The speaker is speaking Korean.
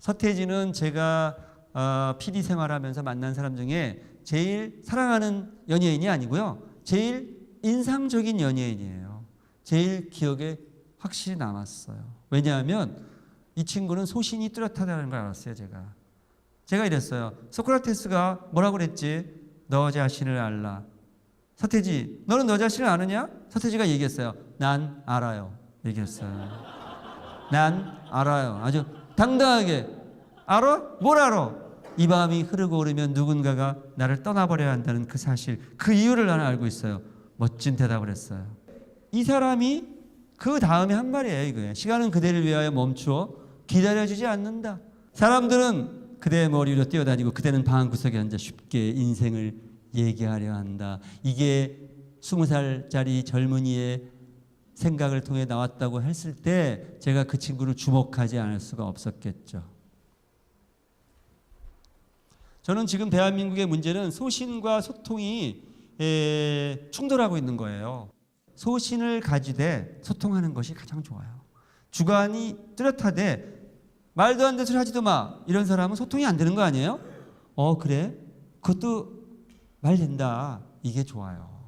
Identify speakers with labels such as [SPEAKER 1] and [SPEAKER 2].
[SPEAKER 1] 서태지는 제가 어, PD 생활하면서 만난 사람 중에 제일 사랑하는 연예인이 아니고요. 제일 인상적인 연예인이에요. 제일 기억에 확실히 남았어요. 왜냐하면 이 친구는 소신이 뚜렷하다는 걸 알았어요, 제가. 제가 이랬어요. 소크라테스가 뭐라고 그랬지? 너 자신을 알라. 서태지, 너는 너 자신을 아느냐? 서태지가 얘기했어요. 난 알아요. 얘기했어요. 난 알아요. 아주 당당하게. 알아? 뭘 알아? 이 밤이 흐르고 오르면 누군가가 나를 떠나버려야 한다는 그 사실, 그 이유를 나는 알고 있어요. 멋진 대답을 했어요. 이 사람이 그 다음에 한 말이에요, 이거예요. 시간은 그대를 위하여 멈추어 기다려주지 않는다. 사람들은 그대의 머리 위로 뛰어다니고 그대는 방 구석에 앉아 쉽게 인생을 얘기하려 한다. 이게 스무 살짜리 젊은이의 생각을 통해 나왔다고 했을 때 제가 그 친구를 주목하지 않을 수가 없었겠죠. 저는 지금 대한민국의 문제는 소신과 소통이 에, 충돌하고 있는 거예요. 소신을 가지되 소통하는 것이 가장 좋아요. 주관이 뚜렷하되 말도 안 되는 소리 하지도 마. 이런 사람은 소통이 안 되는 거 아니에요? 어, 그래? 그것도 말 된다. 이게 좋아요.